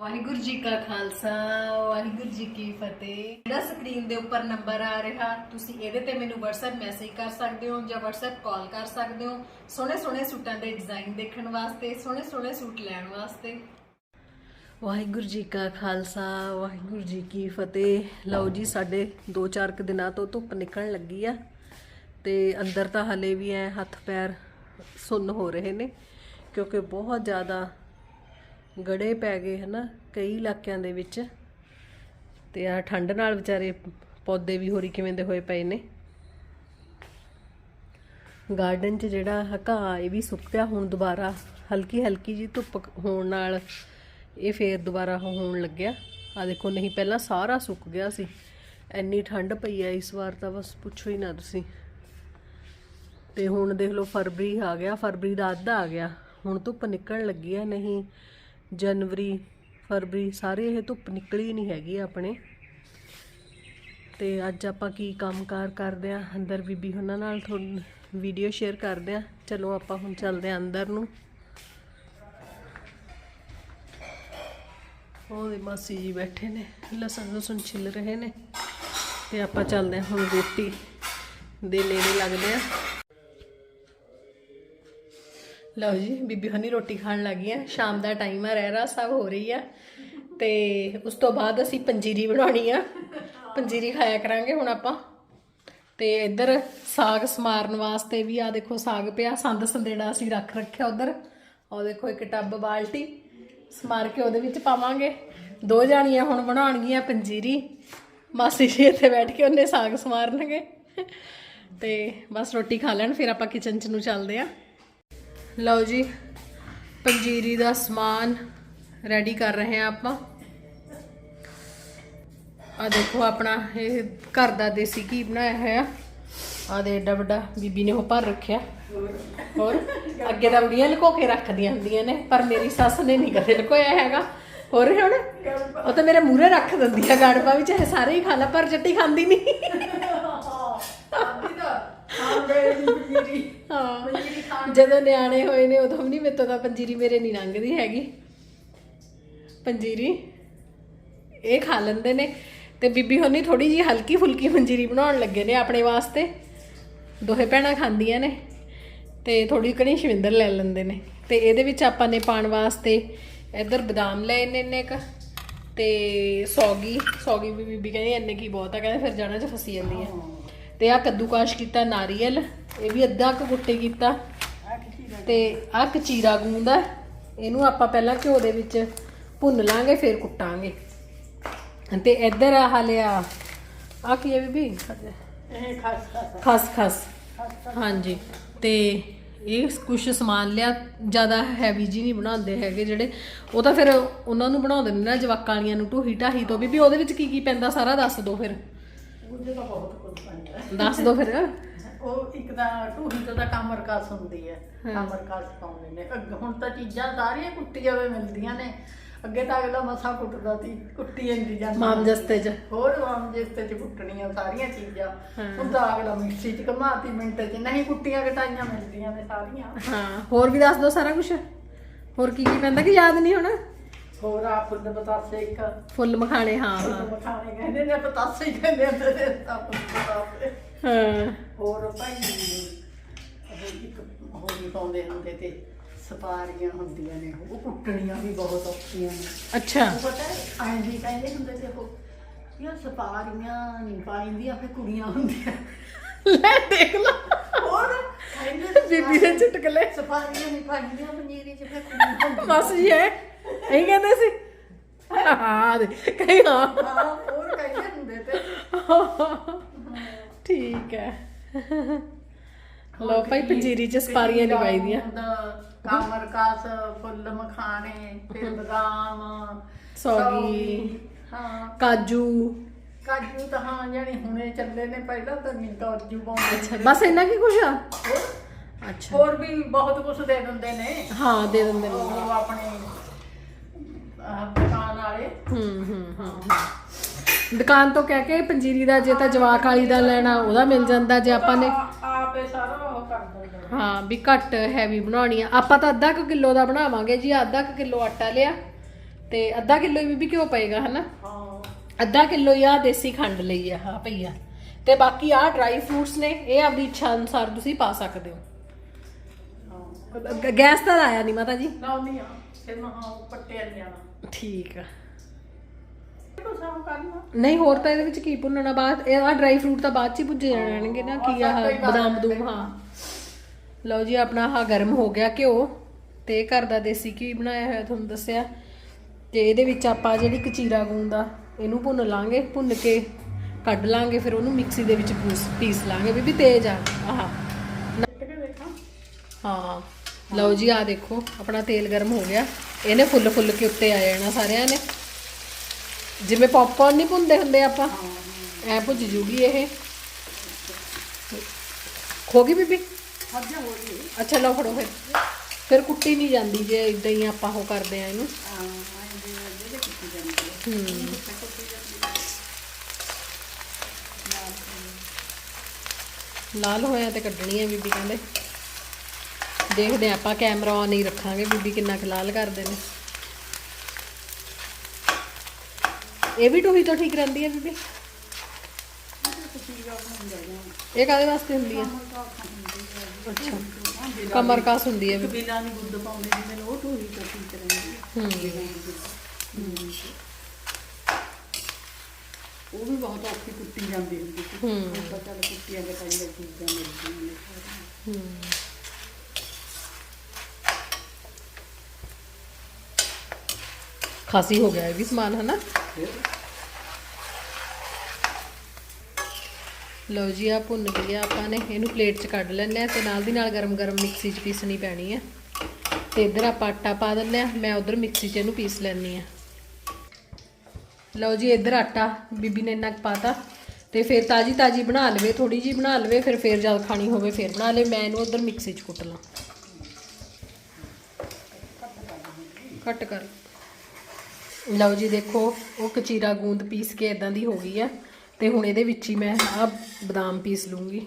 ਵਾਹਿਗੁਰੂ ਜੀ ਕਾ ਖਾਲਸਾ, ਵਾਹਿਗੁਰੂ ਜੀ ਕੀ ਫਤਿਹ। ਜਿਹੜਾ ਸਕਰੀਨ ਦੇ ਉੱਪਰ ਨੰਬਰ ਆ ਰਿਹਾ, ਤੁਸੀਂ ਇਹਦੇ ਤੇ ਮੈਨੂੰ WhatsApp ਮੈਸੇਜ ਕਰ ਸਕਦੇ ਹੋ ਜਾਂ WhatsApp ਕਾਲ ਕਰ ਸਕਦੇ ਹੋ ਸੋਹਣੇ ਸੋਹਣੇ ਸੂਟਾਂ ਦੇ ਡਿਜ਼ਾਈਨ ਦੇਖਣ ਵਾਸਤੇ ਸੋਹਣੇ ਸੋਹਣੇ ਸੂਟ ਲੈਣ ਵਾਸਤੇ। ਵਾਹਿਗੁਰੂ ਜੀ ਕਾ ਖਾਲਸਾ, ਵਾਹਿਗੁਰੂ ਜੀ ਕੀ ਫਤਿਹ। ਲਓ ਜੀ, ਸਾਡੇ 2-4 ਕੁ ਦਿਨਾਂ ਤੋਂ ਧੁੱਪ ਨਿਕਲਣ ਲੱਗੀ ਆ ਤੇ ਅੰਦਰ ਤਾਂ ਹਲੇ ਵੀ ਐ ਹੱਥ ਪੈਰ ਸੁੰਨ ਹੋ ਰਹੇ ਨੇ, ਕਿਉਂਕਿ ਬਹੁਤ ਜ਼ਿਆਦਾ ਗੜੇ ਪੈ ਗਏ ਹਨਾ, ਕਈ ਇਲਾਕਿਆਂ ਦੇ ਵਿੱਚ। ਤੇ ਆ ਠੰਡ ਨਾਲ ਵਿਚਾਰੇ ਪੌਦੇ ਵੀ ਹੋਰੀ ਕਿਵੇਂ ਦੇ ਹੋਏ ਪਏ ਨੇ। ਗਾਰਡਨ 'ਚ ਜਿਹੜਾ ਘਾਹ ਇਹ ਵੀ ਸੁੱਕ ਗਿਆ ਹੁਣ ਦੁਬਾਰਾ। ਹਲਕੀ ਹਲਕੀ ਜੀ ਧੁੱਪ ਹੋਣ ਨਾਲ ਇਹ ਫੇਰ ਦੁਬਾਰਾ ਹੋਣ ਲੱਗਿਆ। ਆ ਦੇਖੋ, ਨਹੀਂ ਪਹਿਲਾਂ ਸਾਰਾ ਸੁੱਕ ਗਿਆ ਸੀ। ਐਨੀ ਠੰਡ ਪਈ ਆ ਇਸ ਵਾਰ ਤਾਂ ਬਸ ਪੁੱਛੋ ਹੀ ਨਾ ਤੁਸੀਂ। ਤੇ ਹੁਣ ਦੇਖ ਲਓ, ਫਰਵਰੀ ਆ ਗਿਆ, ਫਰਵਰੀ ਦਾ ਅੱਧਾ ਆ ਗਿਆ। ਹੁਣ ਧੁੱਪ ਨਿਕਲਣ ਲੱਗੀ ਆ, ਨਹੀਂ ਜਨਵਰੀ, ਫਰਵਰੀ ਸਾਰੇ ਇਹ ਧੁੱਪ ਨਿਕਲੀ ਨਹੀਂ ਹੈਗੀ ਆਪਣੇ। ਤੇ ਅੱਜ ਆਪਾਂ ਕੀ ਕੰਮਕਾਰ ਕਰਦੇ ਆ ਅੰਦਰ ਬੀਬੀ ਉਹਨਾਂ ਨਾਲ ਤੁਹਾਨੂੰ ਵੀਡੀਓ ਸ਼ੇਅਰ ਕਰਦੇ ਆ ਚਲੋ ਆਪਾਂ ਹੁਣ ਚੱਲਦੇ ਆ ਅੰਦਰ ਨੂੰ। ਉਹਦੇ ਮਾਸੀ ਜੀ ਬੈਠੇ ਨੇ, ਲਸਣ ਲਸਣ ਛਿੱਲ ਰਹੇ ਨੇ। ਤੇ ਆਪਾਂ ਚੱਲਦੇ ਹਾਂ ਹੁਣ ਰੋਟੀ ਦੇ ਨੇੜੇ ਲੱਗਦੇ ਆ ਲਓ ਜੀ, ਬੀਬੀ ਹਨੀ ਰੋਟੀ ਖਾਣ ਲੱਗੀ ਆ ਸ਼ਾਮ ਦਾ ਟਾਈਮ ਆ, ਰਹਿਰਾ ਸਭ ਹੋ ਰਹੀ ਆ। ਤੇ ਉਸ ਤੋਂ ਬਾਅਦ ਅਸੀਂ ਪੰਜੀਰੀ ਬਣਾਉਣੀ ਆ। ਪੰਜੀਰੀ ਖਾਇਆ ਕਰਾਂਗੇ ਹੁਣ ਆਪਾਂ। ਤੇ ਇੱਧਰ ਸਾਗ ਸਮਾਰਨ ਵਾਸਤੇ ਵੀ ਆ ਦੇਖੋ, ਸਾਗ ਪਿਆ। ਸੰਦ ਸੰਦੇੜਾ ਅਸੀਂ ਰੱਖ ਰੱਖਿਆ ਉਧਰ। ਉਹ ਦੇਖੋ, ਇੱਕ ਟੱਬ ਬਾਲਟੀ ਸਮਾਰ ਕੇ ਉਹਦੇ ਵਿੱਚ ਪਾਵਾਂਗੇ। ਦੋ ਜਾਣੀਆਂ ਹੁਣ ਬਣਾਉਣਗੀਆਂ ਪੰਜੀਰੀ। ਮਾਸੀ ਜੀ ਇੱਥੇ ਬੈਠ ਕੇ ਉਹਨੇ ਸਾਗ ਸਮਾਰਨਗੇ। ਤੇ ਬਸ ਰੋਟੀ ਖਾ ਲੈਣ, ਫਿਰ ਆਪਾਂ ਕਿਚਨ 'ਚ ਨੂੰ ਚੱਲਦੇ ਆ। ਲਓ ਜੀ, ਪੰਜੀਰੀ ਦਾ ਸਮਾਨ ਰੈਡੀ ਕਰ ਰਹੇ ਆ ਆਪਾਂ। ਆ ਦੇਖੋ ਆਪਣਾ ਇਹ ਘਰ ਦਾ ਦੇਸੀ ਘੀ ਬਣਾਇਆ ਹੋਇਆ। ਆ ਦੇ ਏਡਾ ਵੱਡਾ ਬੀਬੀ ਨੇ ਉਹ ਭਰ ਰੱਖਿਆ। ਹੋਰ, ਅੱਗੇ ਤਾਂ ਬੜੀਆਂ ਲੁਕੋ ਕੇ ਰੱਖਦੀਆਂ ਹੁੰਦੀਆਂ ਨੇ, ਪਰ ਮੇਰੀ ਸੱਸ ਨੇ ਨਹੀਂ ਕਦੇ ਲੁਕੋਇਆ ਹੈਗਾ। ਹੋਰ ਹੁਣ, ਉਹ ਤਾਂ ਮੇਰੇ ਮੂਹਰੇ ਰੱਖ ਦਿੰਦੀ ਆ ਗੜਪਾ ਵਿੱਚ ਇਹ ਸਾਰੇ ਹੀ ਖਾ ਲਾ, ਪਰ ਜੱਟੀ ਖਾਂਦੀ ਨਹੀਂ। ਹਾਂ। ਜਦੋਂ ਨਿਆਣੇ ਹੋਏ ਨੇ ਉਦੋਂ ਵੀ ਨਹੀਂ ਮੇਤੋਂ ਤਾਂ ਪੰਜੀਰੀ ਮੇਰੇ ਨਹੀਂ ਲੰਘਦੀ ਹੈਗੀ। ਪੰਜੀਰੀ ਇਹ ਖਾ ਲੈਂਦੇ ਨੇ। ਤੇ ਬੀਬੀ ਹੋਣੀ ਥੋੜੀ ਜੀ ਹਲਕੀ ਫੁਲਕੀ ਪੰਜੀਰੀ ਬਣਾਉਣ ਲੱਗੇ ਨੇ ਆਪਣੇ ਵਾਸਤੇ। ਦੋਹੇ ਭੈਣਾਂ ਖਾਂਦੀਆਂ ਨੇ। ਤੇ ਥੋੜੀ ਕਣੀ ਸ਼ਵਿੰਦਰ ਲੈ ਲੈਂਦੇ ਨੇ। ਤੇ ਇਹਦੇ ਵਿੱਚ ਆਪਾਂ ਨੇ ਪਾਣ ਵਾਸਤੇ ਇੱਧਰ ਬਦਾਮ ਲਏ ਨੇ ਇੰਨੇ ਕ। ਤੇ ਸੌਗੀ ਸੌਗੀ ਵੀ ਬੀਬੀ ਕਹਿੰਦੀ ਇੰਨੇ ਕੀ ਬਹੁਤ ਆ ਕਹਿੰਦੇ ਫਿਰ ਜਾਣਾ ਚ ਫਸੀ ਜਾਂਦੀ ਹੈ। ਤੇ ਆ ਕੱਦੂਕਾਸ਼ ਕੀਤਾ, ਨਾਰੀਅਲ, ਇਹ ਵੀ ਅੱਧਾ ਕੁ ਗੁੱਟੇ ਕੀਤਾ। ਤੇ ਆ ਕਚੀਰਾ ਗੂੰਦ ਆ, ਇਹਨੂੰ ਆਪਾਂ ਪਹਿਲਾਂ ਘਿਓ ਦੇ ਵਿੱਚ ਭੁੰਨ ਲਾਂਗੇ, ਫਿਰ ਕੁੱਟਾਂਗੇ। ਤੇ ਇੱਧਰ ਆ ਲਿਆ ਆ ਕੀ ਹੈ ਬੀਬੀ? ਇਹ ਖਸ ਖਸ। ਹਾਂਜੀ। ਤੇ ਇਹ ਕੁਛ ਸਮਾਨ ਲਿਆ, ਜ਼ਿਆਦਾ ਹੈਵੀ ਜੀ ਨਹੀਂ ਬਣਾਉਂਦੇ ਹੈਗੇ ਜਿਹੜੇ, ਉਹ ਤਾਂ ਫਿਰ ਉਹਨਾਂ ਨੂੰ ਬਣਾਉਂਦੇ ਨੇ ਨਾ, ਜਵਾਕਾਂ ਵਾਲੀਆਂ ਨੂੰ ਢੂਹੀ ਢਾਹੀ ਤੋਂ। ਵੀ ਵੀ ਉਹਦੇ ਵਿੱਚ ਕੀ ਕੀ ਪੈਂਦਾ, ਸਾਰਾ ਦੱਸ ਦਿਓ ਫਿਰ। ਉਹਦੇ ਤਾਂ ਬਹੁਤ ਕੁਝ ਪੈਂਦਾ ਦੱਸ ਦਿਓ ਫਿਰ। ਉਹ ਇੱਕ ਤਾਂ ਢੂਹੀ ਤੋਂ ਤਾਂ ਕਾਮਰਕਾਸ ਹੁੰਦੀ ਹੈ ਕਾਮਰਕਾਸ ਪਾਉਂਦੇ ਨੇ। ਅੱਗੇ ਹੁਣ ਤਾਂ ਚੀਜ਼ਾਂ ਸਾਰੀਆਂ ਕੁੱਟੀਆਂ ਹੋਏ ਮਿਲਦੀਆਂ ਨੇ। ਅੱਗੇ ਤਾਂ ਅਗਲਾ ਮਸਾ ਕੁੱਟਦਾ ਸੀ ਕੁੱਟੀ ਜਾਂਦੀ ਜਾਂਦੀ ਮਾਮ ਜਸਤੇ ਚ। ਹੋਰ ਆਮ ਜਿਸਤੇ ਚ ਕੁੱਟਣੀਆਂ ਸਾਰੀਆਂ ਚੀਜ਼ਾਂ। ਹੁਣ ਤਾਂ ਅਗਲਾ ਮਿਕਸੀ ਚ ਘਮਾਤੀ ਮਿੰਟ ਚ। ਨਹੀਂ ਕੁੱਟੀਆਂ ਕਟਾਈਆਂ ਮਿਲਦੀਆਂ ਨੇ ਸਾਰੀਆਂ। ਹਾਂ ਹੋਰ ਵੀ ਦੱਸ ਦਿਓ ਸਾਰਾ ਕੁਝ ਹੋਰ ਕੀ ਕੀ ਪੈਂਦਾ ਕਿ ਯਾਦ ਨਹੀਂ ਹੁਣ? ਹੋਰ ਆ ਫੁੱਲ ਬਤਾਸੇ ਇੱਕ। ਫੁੱਲ ਮਖਾਣੇ ਹਾਂ ਹਾਂ। ਮਖਾਣੇ ਕਹਿੰਦੇ ਨੇ ਬਤਾਸੇ ਹੀ ਕਹਿੰਦੇ ਹੁੰਦੇ ਨੇ ਤਾਂ ਫੁੱਲ ਬਤਾਸੇ। ਹਾਂ। ਹੋਰ ਭਾਈ ਉਹ ਇੱਕ ਹੋਰ ਵੀ ਪਾਉਂਦੇ ਹੁੰਦੇ ਤੇ ਸਪਾਰੀਆਂ ਹੁੰਦੀਆਂ ਨੇ ਉਹ ਕੁੱਟਣੀਆਂ ਵੀ ਬਹੁਤ ਔਖੀਆਂ ਨੇ। ਅੱਛਾ। ਪਤਾ ਐਂ ਵੀ ਕਹਿੰਦੇ ਹੁੰਦੇ ਤੇ ਉਹ ਯਾਰ ਸਪਾਰੀਆਂ ਨਹੀਂ ਪਾਈਂਦੀਆਂ ਫਿਰ ਕੁੜੀਆਂ ਹੁੰਦੀਆਂ। ਲੈ ਦੇਖ ਲਾ। ਹੋਰ ਕਹਿੰਦੇ ਬੀਬੀ ਦੇ ਚੁਟਕਲੇ ਸਪਾਰੀਆਂ ਨਹੀਂ ਪਾਈਂਦੀਆਂ ਪਨੀਰੀ ਚ ਫਿਰ ਕੁੜੀਆਂ ਹੁੰਦੀਆਂ। ਬਸ ਜੀ ਹੈ ਇਹੀ ਕਹਿੰਦੇ ਸੀ। ਹਾਂ ਦੇ ਕਹੀ ਹਾਂ। ਹਾਂ ਹੋਰ ਕਹਿੰਦੇ ਹੁੰਦੇ ਤੇ। ਠੀਕ ਹੈ। ਲੋ ਭਾਈ ਪੰਜੀਰੀ ਚ ਸਪਾਰੀਆਂ ਨਹੀਂ ਪਾਈਦੀਆਂ ਕਾਮਰ ਕਾਸ ਫੁੱਲ ਮਖਾਣੇ ਫਿਰ ਬਦਾਮ ਸੌਗੀ ਹਾਂ। ਕਾਜੂ। ਕਾਜੂ ਤਾਂ ਹਾਂ ਜਾਨੀ ਹੁਣੇ ਚੱਲੇ ਨੇ ਪਹਿਲਾਂ ਤਾਂ ਨਹੀਂ ਕਾਜੂ ਪਾਉਂਦੇ ਅੱਛਾ ਬਸ ਇੰਨਾ ਕੀ ਕੁਛ ਆ? ਅੱਛਾ। ਹੋਰ ਵੀ ਬਹੁਤ ਕੁਝ ਦੇ ਦਿੰਦੇ ਨੇ। ਹਾਂ ਦੇ ਦਿੰਦੇ ਨੇ। ਉਹ ਆਪਣੇ ਦੁਕਾਨ ਵਾਲੇ। ਹੂੰ ਹੂੰ ਹੂੰ। ਹੂੰ। ਦੁਕਾਨ ਤੋਂ ਕਹਿ ਕੇ ਪੰਜੀਰੀ ਦਾ ਜੇ ਤਾਂ ਜਵਾਕ ਵਾਲੀ ਦਾ ਲੈਣਾ ਉਹਦਾ ਮਿਲ ਜਾਂਦਾ ਜੇ ਆਪਾਂ ਨੇ। ਆਪੇ ਸਾਰਾ ਉਹ ਕਰ ਦਿੰਦੇ। ਹਾਂ ਵੀ ਘੱਟ ਹੈਵੀ ਬਣਾਉਣੀ ਆ। ਆਪਾਂ ਤਾਂ ਅੱਧਾ ਕੁ ਕਿਲੋ ਦਾ ਬਣਾਵਾਂਗੇ ਜੀ ਅੱਧਾ ਕੁ ਕਿਲੋ ਆਟਾ ਲਿਆ। ਤੇ ਅੱਧਾ ਕਿਲੋ ਹੀ ਬੀਬੀ ਘਿਓ ਪਏਗਾ ਹਨਾ? ਹਾਂ। ਅੱਧਾ ਕਿਲੋ ਹੀ ਆ ਦੇਸੀ ਖੰਡ ਲਈ ਆ ਹਾਂ ਭਈਆ। ਤੇ ਬਾਕੀ ਆ ਡਰਾਈ ਫਰੂਟਸ ਨੇ ਇਹ ਆਪਦੀ ਇੱਛਾ ਅਨੁਸਾਰ ਤੁਸੀਂ ਪਾ ਸਕਦੇ ਹਾਂ। ਗ- ਗੈਸ ਤਾਂ ਆਇਆ ਨਹੀਂ ਮਾਤਾ ਜੀ। ਲਾਉਣੀ ਆ ਫਿਰ ਮੈਂ ਹਾਂ ਪੱਟਿਆ ਨੀ ਜਾਣਾ। ਠੀਕ ਆ। ਸਾਫ਼ ਨਹੀਂ ਹੋਰ ਤਾਂ ਇਹਦੇ ਵਿੱਚ ਕੀ ਭੁੰਨਣਾ ਬਾਅਦ ਇਹ ਆ ਡਰਾਈ ਫਰੂਟ ਤਾਂ ਬਾਅਦ ਚ ਹੀ ਭੁੱਜੇ ਜਾਣਗੇ ਨਾ ਕੀ ਆ ਬਦਾਮ ਬਦੂਮ ਹਾਂ। ਲਓ ਜੀ ਆਪਣਾ ਆਹ ਗਰਮ ਹੋ ਗਿਆ ਘਿਓ ਤੇ ਘਰ ਦਾ ਦੇਸੀ ਘੀ ਬਣਾਇਆ ਹੋਇਆ ਤੁਹਾਨੂੰ ਦੱਸਿਆ। ਤੇ ਇਹਦੇ ਵਿੱਚ ਆਪਾਂ ਜਿਹੜੀ ਕਚੀਰਾ ਗੂੰਦ ਆ ਇਹਨੂੰ ਭੁੰਨ ਲਾਂਗੇ ਭੁੰਨ ਕੇ ਕੱਢ ਲਾਂਗੇ ਫਿਰ ਉਹਨੂੰ ਮਿਕਸੀ ਦੇ ਵਿੱਚ ਪੂਸ ਪੀਸ ਲਾਂਗੇ ਬੀਬੀ ਤੇਜ਼ ਆ ਆਹ। ਦੇਖਾਂ। ਹਾਂ। ਲਓ ਜੀ ਆ ਦੇਖੋ, ਆਪਣਾ ਤੇਲ ਗਰਮ ਹੋ ਗਿਆ। ਇਹਨੇ ਫੁੱਲ ਫੁੱਲ ਕੇ ਉੱਤੇ ਆ ਜਾਣਾ ਸਾਰਿਆਂ ਨੇ। ਜਿਵੇਂ ਪੌਪਕਾਰਨ ਨਹੀਂ ਭੁੰਨਦੇ ਹੁੰਦੇ ਆਪਾਂ, ਐ ਭੁੱਜ ਜੂਗੀ ਇਹ। ਖੋਗੀ ਬੀਬੀ? ਹੱਜ ਹੋ ਗਈ ਅੱਛਾ, ਲਓ ਫੜੋ ਫਿਰ। ਫਿਰ ਕੁੱਟੀ ਨਹੀਂ ਜਾਂਦੀ ਜੇ ਇਦਾਂ ਹੀ ਆਪਾਂ ਉਹ ਕਰਦੇ ਆ ਇਹਨੂੰ। ਹੂੰ। ਲਾਲ ਹੋਇਆ ਤੇ ਕੱਢਣੀ ਹੈ ਬੀਬੀ, ਕਹਿੰਦੇ। ਦੇਖਦੇ ਆਪਾਂ ਕੈਮਰਾ ਆਨ ਹੀ ਰੱਖਾਂਗੇ ਬੀਬੀ ਕਿੰਨਾ ਕੁ ਲਾਲ ਕਰਦੇ ਨੇ। ਇਹ ਵੀ ਟੂਹੀ ਤੋਂ ਠੀਕ ਰਹਿੰਦੀ ਹੈ ਬੀਬੀ? ਇਹ ਕਾਦੇ ਵਾਸਤੇ ਹੁੰਦੀ ਹੈ? ਅੱਛਾ। ਕਮਰ ਕਾਸ ਹੁੰਦੀ ਹੈ ਬੀਬੀ। ਬਿਨਾਂ ਨਹੀਂ ਗੁੱਦ ਪਾਉਂਦੇ ਜਿਵੇਂ ਉਹ ਢੂਹੀ ਤੋਂ ਠੀਕ ਰਹਿੰਦੀ ਹੈ। ਹੂੰ। ਉਹ ਵੀ ਬਹੁਤ ਔਖੀ ਕੁੱਟੀ ਜਾਂਦੀ ਹੁੰਦੀ ਸੀ। ਹੂੰ। ਹੁਣ ਤਾਂ ਚੱਲ ਕੁੱਟੀਆਂ ਦੇ ਕਈ ਚੀਜ਼ਾਂ ਮਿਲਦੀਆਂ ਨੇ। ਹੂੰ। ਖਾਸੀ ਹੋ ਗਿਆ ਇਹ ਵੀ ਸਮਾਨ, ਹਨਾ? ਲਓ ਜੀ ਆ ਭੁੰਨ ਲਿਆ ਆਪਾਂ ਨੇ। ਇਹਨੂੰ ਪਲੇਟ 'ਚ ਕੱਢ ਲੈਂਦੇ ਆ ਤੇ ਨਾਲ ਦੀ ਨਾਲ ਗਰਮ-ਗਰਮ ਮਿਕਸੀ 'ਚ ਪੀਸਣੀ ਪੈਣੀ ਹੈ ਤੇ ਇੱਧਰ ਆਪਾਂ ਆਟਾ ਪਾ ਦਿੰਦੇ ਆ। ਮੈਂ ਉਧਰ ਮਿਕਸੀ 'ਚ ਇਹਨੂੰ ਪੀਸ ਲੈਣੀ ਆ। ਲਓ ਜੀ, ਇੱਧਰ ਆਟਾ ਬੀਬੀ ਨੇ ਇੰਨਾ ਕੁ ਪਾਤਾ ਤੇ। ਫਿਰ ਤਾਜੀ ਤਾਜੀ ਬਣਾ ਲਵੇ ਥੋੜੀ ਜੀ ਬਣਾ ਲਵੇ, ਫਿਰ ਫਿਰ ਜਦ ਖਾਣੀ ਹੋਵੇ ਫਿਰ ਬਣਾ ਲਵੇ। ਮੈਂ ਇਹਨੂੰ ਉਧਰ ਮਿਕਸੀ 'ਚ ਕੁੱਟ ਲਾਂ। ਕੱਟ ਕਰ। ਲਓ ਜੀ ਦੇਖੋ, ਉਹ ਕਚੀਰਾ ਗੂੰਦ ਪੀਸ ਕੇ ਇਦਾਂ ਦੀ ਹੋ ਗਈ ਆ। ਤੇ ਹੁਣ ਇਹਦੇ ਵਿੱਚ ਹੀ ਮੈਂ ਆ ਬਦਾਮ ਪੀਸ ਲੂੰਗੀ।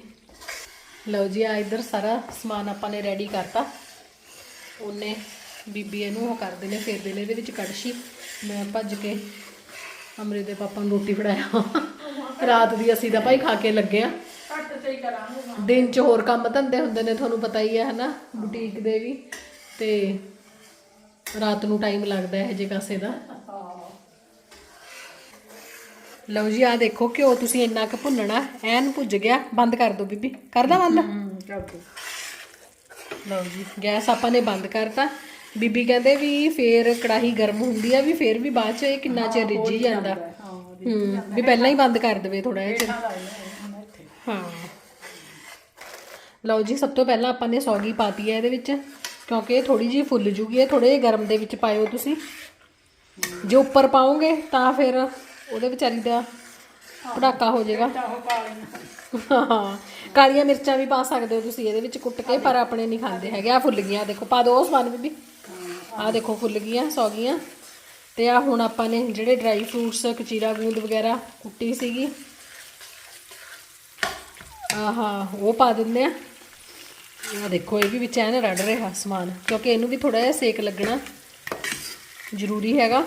ਲਓ ਜੀ ਆ ਇੱਧਰ ਸਾਰਾ ਸਮਾਨ ਆਪਾਂ ਨੇ ਰੈਡੀ ਕਰਤਾ। ਉਹਨੇ ਬੀਬੀ ਇਹਨੂੰ ਉਹ ਕਰਦੇ ਨੇ ਫੇਰਦੇ ਨੇ ਇਹਦੇ ਵਿੱਚ ਕੜਛੀ। ਮੈਂ ਭੱਜ ਕੇ ਅਮਰੇ ਦੇ ਪਾਪਾ ਨੂੰ ਰੋਟੀ ਫੜਾਇਆ। ਰਾਤ ਦੀ ਅਸੀਂ ਤਾਂ ਭਾਈ ਖਾ ਕੇ ਲੱਗੇ ਆ। ਘੱਟ ਤੇ ਹੀ ਕਰਾਂਗੇ ਦਿਨ 'ਚ ਹੋਰ ਕੰਮ ਧੰਦੇ ਹੁੰਦੇ ਨੇ, ਤੁਹਾਨੂੰ ਪਤਾ ਹੀ ਹੈ ਹਨਾ? ਬੁਟੀਕ ਦੇ ਵੀ। ਤੇ ਰਾਤ ਨੂੰ ਟਾਈਮ ਲੱਗਦਾ ਹੈ ਜੇ ਕਾਸੇ ਦਾ। ਲਓ ਜੀ ਆ ਦੇਖੋ ਘਿਓ ਤੁਸੀਂ ਇੰਨਾ ਕੁ ਭੁੰਨਣਾ ਐਨ ਭੁੱਜ ਗਿਆ ਬੰਦ ਕਰ ਦਿਓ ਬੀਬੀ। ਕਰਦਾ ਬੰਦ? ਹੂੰ ਲਓ ਜੀ ਗੈਸ ਆਪਾਂ ਨੇ ਬੰਦ ਕਰਤਾ। ਬੀਬੀ ਕਹਿੰਦੇ ਵੀ ਫੇਰ ਕੜਾਹੀ ਗਰਮ ਹੁੰਦੀ ਆ ਵੀ ਫੇਰ ਵੀ ਬਾਅਦ ਚ ਇਹ ਕਿੰਨਾ ਚਿਰ ਰਿੱਝੀ ਜਾਂਦਾ ਹਾਂ। ਹੂੰ ਵੀ ਪਹਿਲਾਂ ਹੀ ਬੰਦ ਕਰ ਦੇਵੇ ਥੋੜਾ ਜਿਹਾ ਚਿਰ। ਹਾਂ। ਲਓ ਜੀ ਸਭ ਤੋਂ ਪਹਿਲਾਂ ਆਪਾਂ ਨੇ ਸੌਗੀ ਪਾਤੀ ਹੈ ਇਹਦੇ ਵਿੱਚ ਕਿਉਂਕਿ ਇਹ ਥੋੜੀ ਜਿਹੀ ਫੁੱਲ ਜੂਗੀ ਇਹ ਥੋੜੇ ਜਿਹੇ ਗਰਮ ਦੇ ਵਿੱਚ ਪਾਇਓ ਤੁਸੀਂ। ਜੇ ਉੱਪਰ ਪਾਓਗੇ ਤਾਂ ਫਿਰ ਉਹਦੇ ਵਿਚਾਰੀ ਦਾ ਪੜਾਕਾ ਹੋ ਜਾਏਗਾ। ਤਾਂ ਹਾਂ, ਕਾਲੀਆਂ ਮਿਰਚਾਂ ਵੀ ਪਾ ਸਕਦੇ ਹੋ ਤੁਸੀਂ ਇਹਦੇ ਵਿੱਚ ਕੁੱਟ ਕੇ, ਪਰ ਆਪਣੇ ਨਹੀਂ ਖਾਂਦੇ ਹੈਗੇ। ਆ ਫੁੱਲ ਗਈਆਂ ਦੇਖੋ, ਪਾ ਦਿਓ ਉਹ ਸਮਾਨ ਬੀਬੀ। ਆ ਦੇਖੋ, ਫੁੱਲ ਗਈਆਂ, ਸੌ ਗਈਆਂ। ਤੇ ਆ ਹੁਣ ਆਪਾਂ ਨੇ ਜਿਹੜੇ ਡਰਾਈ ਫਰੂਟਸ ਕਚੀਰਾ, ਗੂੰਦ ਵਗੈਰਾ ਕੁੱਟੀ ਸੀਗੀ। ਆਹਾ, ਉਹ ਪਾ ਦਿੰਦੇ ਆ। ਆ ਦੇਖੋ, ਇਹ ਵੀ ਵਿੱਚ ਐਨ ਰੜ ਰਿਹਾ ਸਮਾਨ, ਕਿਉਂਕਿ ਇਹਨੂੰ ਵੀ ਥੋੜਾ ਜਿਹਾ ਸੇਕ ਲੱਗਣਾ ਜ਼ਰੂਰੀ ਹੈਗਾ।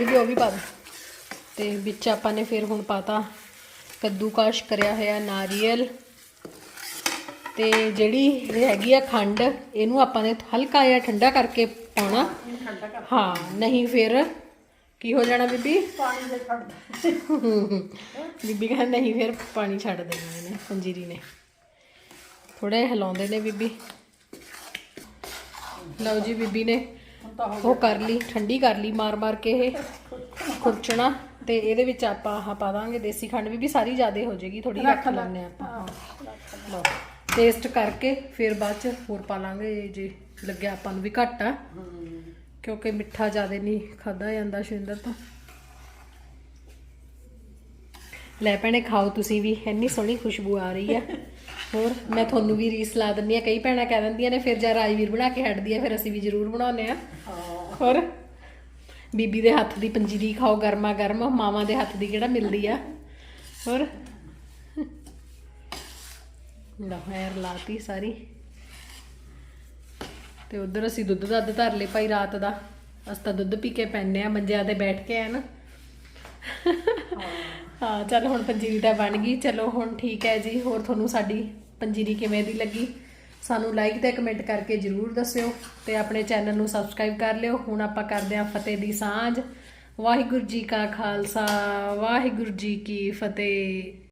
ਹੁਣ ਵੀ ਉਹ ਵੀ ਪਾ ਤੇ ਵਿੱਚ ਆਪਾਂ ਨੇ ਫਿਰ ਹੁਣ ਪਾਤਾ ਕੱਦੂਕਾਸ਼ ਕਰਿਆ ਹੋਇਆ ਨਾਰੀਅਲ। ਤੇ ਜਿਹੜੀ ਹੈਗੀ ਆ ਖੰਡ ਇਹਨੂੰ ਆਪਾਂ ਨੇ ਹਲਕਾ ਜਿਹਾ ਠੰਡਾ ਕਰਕੇ ਪਾਉਣਾ। ਹਾਂ ਨਹੀਂ ਫਿਰ ਕੀ ਹੋ ਜਾਣਾ ਬੀਬੀ? ਪਾਣੀ ਦੇ ਛੱਡ ਬੀਬੀ ਕਹਿੰਦਾ ਨਹੀਂ ਫਿਰ ਪਾਣੀ ਛੱਡ ਦੇਣਾ ਇਹਨੇ ਪੰਜੀਰੀ ਨੇ। ਥੋੜਾ ਹਿਲਾਉਂਦੇ ਨੇ ਬੀਬੀ। ਲਓ ਜੀ ਬੀਬੀ ਨੇ ਉਹ ਕਰ ਲਈ ਠੰਡੀ ਕਰ ਲਈ ਮਾਰ ਮਾਰ ਕੇ ਇਹ ਖੁਰਚਣਾ ਤੇ ਇਹਦੇ ਵਿੱਚ ਆਪਾਂ ਆਹ ਪਾ ਦਾਂਗੇ ਦੇਸੀ ਖੰਡ ਵੀ ਵੀ ਸਾਰੀ ਜ਼ਿਆਦੇ ਹੋ ਜਾਏਗੀ ਥੋੜੀ ਰੱਖ ਲੈਣੇ ਆਪਾਂ। ਹਾਂ। ਲਓ ਟੇਸਟ ਕਰਕੇ ਫਿਰ ਬਾਅਦ ਚ ਹੋਰ ਪਾ ਲਾਂਗੇ ਜੇ ਲੱਗਿਆ ਆਪਾਂ ਨੂੰ ਵੀ ਘੱਟ ਆ। ਕਿਉਂਕਿ ਮਿੱਠਾ ਜ਼ਿਆਦੇ ਨਹੀਂ ਖਾਦਾ ਜਾਂਦਾ ਸ਼ਿੰਦਰ ਤੋਂ। ਲੈ ਭੈਣੇ ਖਾਓ ਤੁਸੀਂ ਵੀ ਇੰਨੀ ਸੋਹਣੀ ਖੁਸ਼ਬੂ ਆ ਰਹੀ ਆ। ਹੋਰ ਮੈਂ ਤੁਹਾਨੂੰ ਵੀ ਰੀਸ ਲਾ ਦਿੰਦੀ ਆ ਕਈ ਭੈਣਾਂ ਕਹਿ ਦਿੰਦੀਆਂ ਨੇ ਫਿਰ ਜਦ ਰਾਜਵੀਰ ਬਣਾ ਕੇ ਹਟਦੀ ਆ ਫਿਰ ਅਸੀਂ ਵੀ ਜ਼ਰੂਰ ਬਣਾਉਂਦੇ ਆ ਹੋਰ? ਬੀਬੀ ਦੇ ਹੱਥ ਦੀ ਪੰਜੀਰੀ ਖਾਓ ਗਰਮਾ ਗਰਮ ਮਾਵਾਂ ਦੇ ਹੱਥ ਦੀ ਕਿਹੜਾ ਮਿਲਦੀ ਆ? ਹੋਰ? ਲਓ ਹੈਰ ਲਾਤੀ ਸਾਰੀ। ਤੇ ਉਧਰ ਅਸੀਂ ਦੁੱਧ ਦੱਧ ਧਰ ਲਏ ਭਾਈ ਰਾਤ ਦਾ। ਅਸੀਂ ਤਾਂ ਦੁੱਧ ਪੀ ਕੇ ਪੈਨੇ ਆ ਮੰਜਿਆਂ ਤੇ ਬੈਠ ਕੇ ਆ ਨਾ। ਹਾਂ, ਚੱਲ ਹੁਣ ਪੰਜੀਰੀ ਤਾਂ ਬਣ ਗਈ। ਚਲੋ ਹੁਣ ਠੀਕ ਹੈ ਜੀ। ਹੋਰ ਤੁਹਾਨੂੰ ਸਾਡੀ ਪੰਜੀਰੀ ਕਿਵੇਂ ਦੀ ਲੱਗੀ? ਸਾਨੂੰ ਲਾਈਕ ਤੇ ਕਮੈਂਟ ਕਰਕੇ ਜਰੂਰ ਦੱਸਿਓ ਤੇ ਆਪਣੇ ਚੈਨਲ ਨੂੰ ਸਬਸਕ੍ਰਾਈਬ ਕਰ ਲਿਓ। ਹੁਣ ਆਪਾਂ ਕਰਦੇ ਹਾਂ ਫਤਿਹ ਦੀ ਸਾਂਝ। ਵਾਹਿਗੁਰੂ ਜੀ ਕਾ ਖਾਲਸਾ, ਵਾਹਿਗੁਰੂ ਜੀ ਕੀ ਫਤਿਹ।